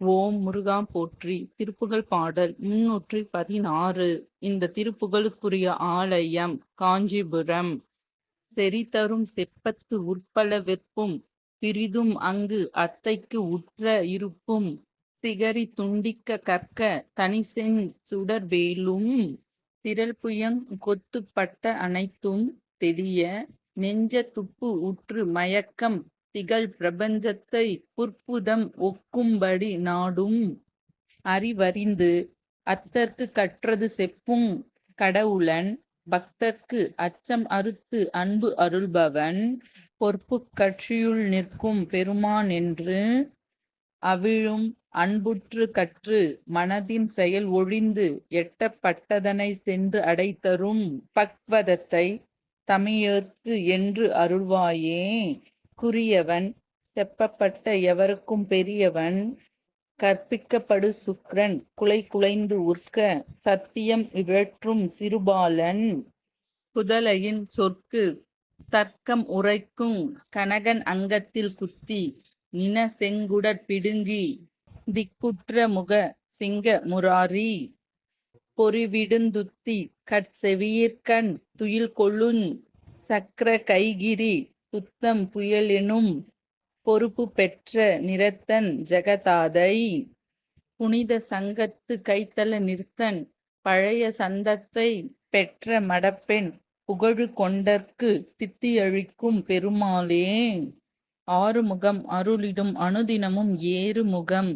ஓம் முருகா போற்றி. திருப்புகழ் பாடல் முன்னூற்றி பதினாறு. இந்த திருப்புகழுக்குரிய ஆலயம் காஞ்சிபுரம். செறிதரும் செப்பத்து உட்பல வெப்பும் பிரிதும் அங்கு அத்தைக்கு உற்ற இருப்பும் சிகரி துண்டிக்க கற்க தனிசென் சுடர்வேலும் திரள் புயங் கொத்துப்பட்ட அனைத்தும் தெளிய நெஞ்ச துப்பு உற்று மயக்கம் திகழ் பிரபஞ்சத்தை புற்புதம் ஒக்கும்படி நாடும். அறிவறிந்து அத்தற்கு கற்றது செப்பும் கடவுளன். பக்தர்க்கு அச்சம் அறுத்து அன்பு அருள்பவன். பொறுப்பு கட்சியுள் நிற்கும் பெருமான் என்று அவிழும் அன்புற்று கற்று மனதின் செயல் ஒழிந்து எட்டப்பட்டதனை சென்று அடைத்தரும் பக்வதத்தை தமியர்க்கு என்று அருள்வாயே. குறியவன் செப்பப்பட்ட எவருக்கும் பெரியவன் கற்பிக்கப்படு சுக்ரன் குலை குலைந்து உற்க சத்தியம் இவற்றும் சிறுபாலன் புதலையின் சொற்கு தர்க்கம் உரைக்கும் கனகன் அங்கத்தில் குத்தி நின செங்குடற் பிடுங்கி திக்குற்ற முக சிங்க முராரி பொறிவிடுந்துத்தி கட்செவியிற்கண் துயில் கொள்ளுஞ் சக்கர கைகிரி சுத்தம் புயலினும் பொறுப்பு பெற்ற நிறத்தன் ஜெகதாதை. புனித சங்கத்து கைத்தல நிறுத்தன் பழைய சந்தத்தை பெற்ற மடப்பெண் புகழு கொண்டற்கு சித்தியழிக்கும் பெருமாளே. ஆறுமுகம் அருளிடும் அனுதினமும் ஏறு முகம்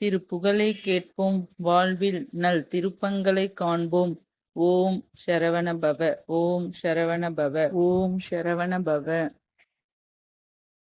திரு புகழை கேட்போம் வாழ்வில் நல் திருப்பங்களை காண்போம். ஓம் சரவண பவ ஓம் சரவண பவ ஓம் சரவண பவ